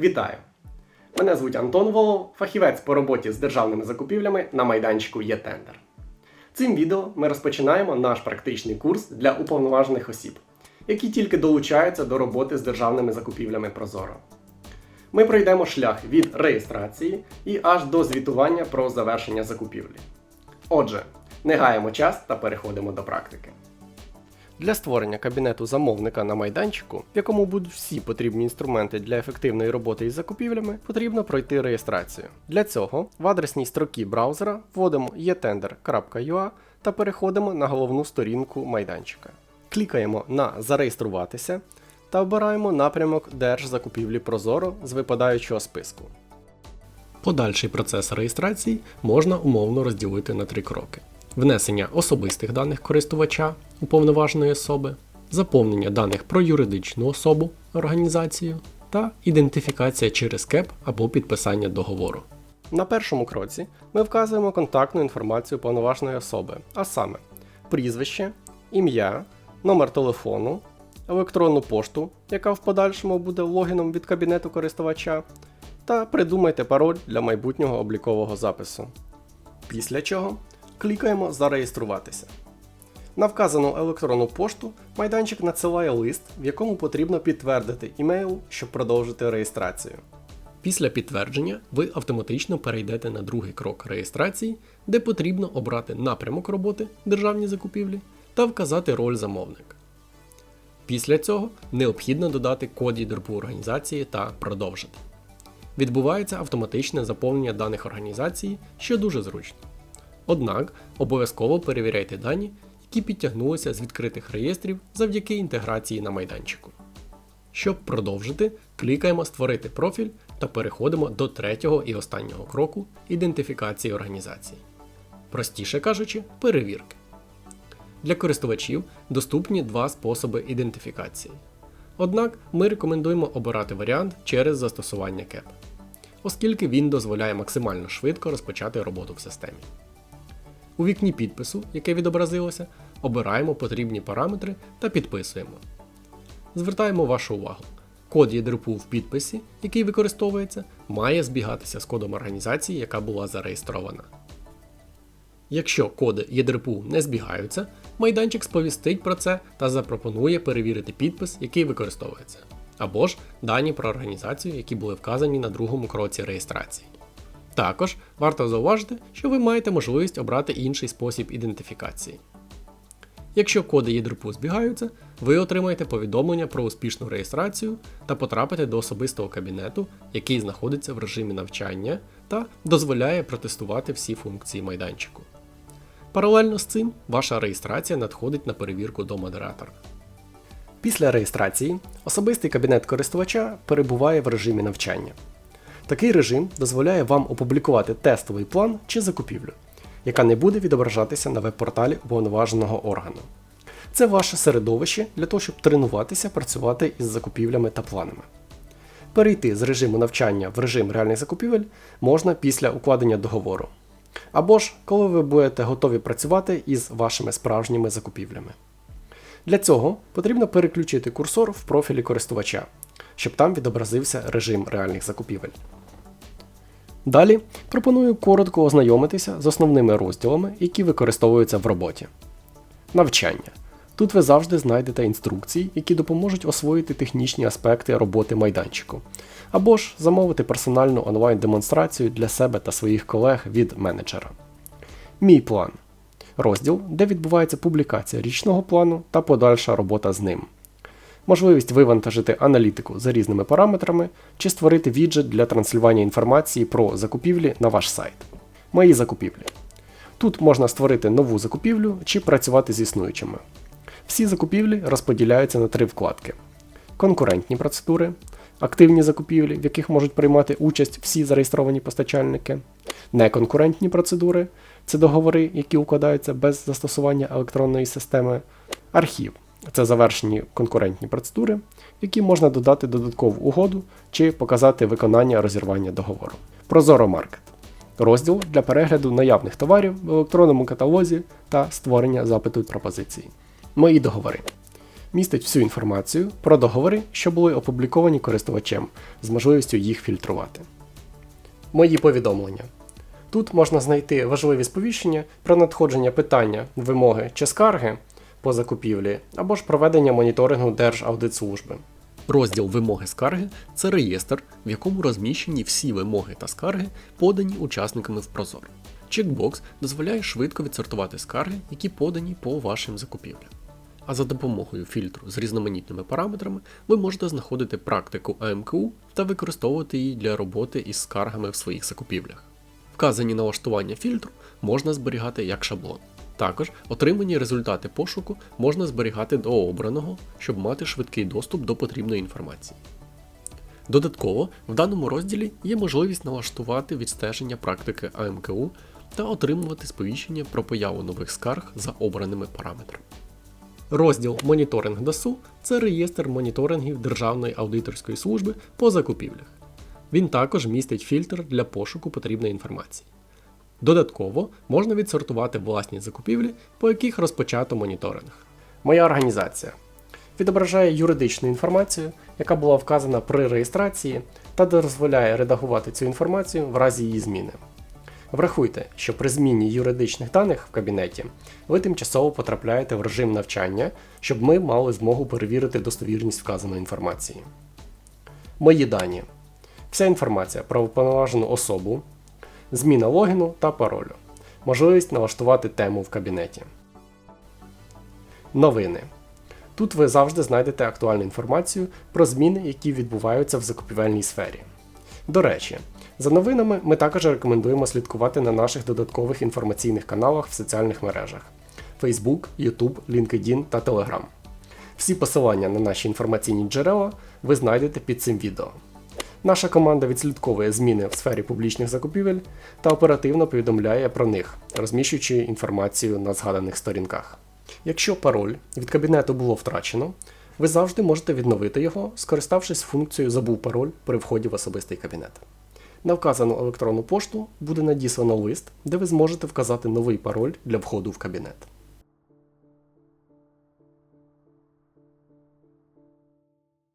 Вітаю! Мене звуть Антон Волов, фахівець по роботі з державними закупівлями на майданчику ЄТендер. Цим відео ми розпочинаємо наш практичний курс для уповноважених осіб, які тільки долучаються до роботи з державними закупівлями Прозоро. Ми пройдемо шлях від реєстрації і аж до звітування про завершення закупівлі. Отже, не гаємо час та переходимо до практики. Для створення кабінету замовника на майданчику, в якому будуть всі потрібні інструменти для ефективної роботи із закупівлями, потрібно пройти реєстрацію. Для цього в адресній строкі браузера вводимо etender.ua та переходимо на головну сторінку майданчика. Клікаємо на Зареєструватися та обираємо напрямок Держзакупівлі Прозоро з випадаючого списку. Подальший процес реєстрації можна умовно розділити на три кроки: внесення особистих даних користувача уповноваженої особи, заповнення даних про юридичну особу організацію та ідентифікація через КЕП або підписання договору. На першому кроці ми вказуємо контактну інформацію повноваженої особи, а саме прізвище, ім'я, номер телефону, електронну пошту, яка в подальшому буде логіном від кабінету користувача, та придумайте пароль для майбутнього облікового запису. Після чого клікаємо Зареєструватися. На вказану електронну пошту майданчик надсилає лист, в якому потрібно підтвердити імейл, щоб продовжити реєстрацію. Після підтвердження ви автоматично перейдете на другий крок реєстрації, де потрібно обрати напрямок роботи державні закупівлі та вказати роль замовника. Після цього необхідно додати код ЄДРПУ організації та продовжити. Відбувається автоматичне заповнення даних організації, що дуже зручно. Однак обов'язково перевіряйте дані, які підтягнулися з відкритих реєстрів завдяки інтеграції на майданчику. Щоб продовжити, клікаємо Створити профіль та переходимо до третього і останнього кроку ідентифікації організації. Простіше кажучи, перевірки. Для користувачів доступні два способи ідентифікації. Однак ми рекомендуємо обирати варіант через застосування КЕП, оскільки він дозволяє максимально швидко розпочати роботу в системі. У вікні підпису, яке відобразилося, обираємо потрібні параметри та підписуємо. Звертаємо вашу увагу. Код ЄДРПУ в підписі, який використовується, має збігатися з кодом організації, яка була зареєстрована. Якщо коди ЄДРПУ не збігаються, майданчик сповістить про це та запропонує перевірити підпис, який використовується, або ж дані про організацію, які були вказані на другому кроці реєстрації. Також варто зауважити, що ви маєте можливість обрати інший спосіб ідентифікації. Якщо коди ЄДРПУ збігаються, ви отримаєте повідомлення про успішну реєстрацію та потрапите до особистого кабінету, який знаходиться в режимі навчання та дозволяє протестувати всі функції майданчику. Паралельно з цим ваша реєстрація надходить на перевірку до модератора. Після реєстрації особистий кабінет користувача перебуває в режимі навчання. Такий режим дозволяє вам опублікувати тестовий план чи закупівлю, яка не буде відображатися на веб-порталі уповноваженого органу. Це ваше середовище для того, щоб тренуватися працювати із закупівлями та планами. Перейти з режиму навчання в режим реальних закупівель можна після укладення договору. Або ж коли ви будете готові працювати із вашими справжніми закупівлями. Для цього потрібно переключити курсор в профілі користувача, щоб там відобразився режим реальних закупівель. Далі пропоную коротко ознайомитися з основними розділами, які використовуються в роботі. Навчання. Тут ви завжди знайдете інструкції, які допоможуть освоїти технічні аспекти роботи майданчику, або ж замовити персональну онлайн-демонстрацію для себе та своїх колег від менеджера. Мій план розділ, де відбувається публікація річного плану та подальша робота з ним. Можливість вивантажити аналітику за різними параметрами чи створити віджит для транслювання інформації про закупівлі на ваш сайт. Мої закупівлі. Тут можна створити нову закупівлю чи працювати з існуючими. Всі закупівлі розподіляються на три вкладки: конкурентні процедури, активні закупівлі, в яких можуть приймати участь всі зареєстровані постачальники, неконкурентні процедури це договори, які укладаються без застосування електронної системи, архів це завершені конкурентні процедури, які можна додати додаткову угоду чи показати виконання розірвання договору. Прозоро Маркет розділ для перегляду наявних товарів в електронному каталозі та створення запиту пропозиції. Мої договори. містить всю інформацію про договори, що були опубліковані користувачем з можливістю їх фільтрувати. Мої повідомлення. Тут можна знайти важливі сповіщення про надходження питання, вимоги чи скарги по закупівлі або ж проведення моніторингу Держаудитслужби. Розділ вимоги скарги це реєстр, в якому розміщені всі вимоги та скарги, подані учасниками в Прозоро. Чекбокс дозволяє швидко відсортувати скарги, які подані по вашим закупівлям. А за допомогою фільтру з різноманітними параметрами ви можете знаходити практику АМКУ та використовувати її для роботи із скаргами в своїх закупівлях. Вказані налаштування фільтру можна зберігати як шаблон. Також отримані результати пошуку можна зберігати до обраного, щоб мати швидкий доступ до потрібної інформації. Додатково, в даному розділі є можливість налаштувати відстеження практики АМКУ та отримувати сповіщення про появу нових скарг за обраними параметрами. Розділ Моніторинг ДАСУ це реєстр моніторингів Державної аудиторської служби по закупівлях. Він також містить фільтр для пошуку потрібної інформації. Додатково можна відсортувати власні закупівлі, по яких розпочато моніторинг. Моя організація відображає юридичну інформацію, яка була вказана при реєстрації, та дозволяє редагувати цю інформацію в разі її зміни. Врахуйте, що при зміні юридичних даних в кабінеті ви тимчасово потрапляєте в режим навчання, щоб ми мали змогу перевірити достовірність вказаної інформації. Мої дані. Вся інформація про уповноважену особу, зміна логіну та паролю, можливість налаштувати тему в кабінеті. Новини. Тут ви завжди знайдете актуальну інформацію про зміни, які відбуваються в закупівельній сфері. До речі, за новинами ми також рекомендуємо слідкувати на наших додаткових інформаційних каналах в соціальних мережах Facebook, YouTube, LinkedIn та Telegram. Всі посилання на наші інформаційні джерела ви знайдете під цим відео. Наша команда відслідковує зміни в сфері публічних закупівель та оперативно повідомляє про них, розміщуючи інформацію на згаданих сторінках. Якщо пароль від кабінету було втрачено, ви завжди можете відновити його, скориставшись функцією Забув пароль при вході в особистий кабінет. На вказану електронну пошту буде надіслано лист, де ви зможете вказати новий пароль для входу в кабінет.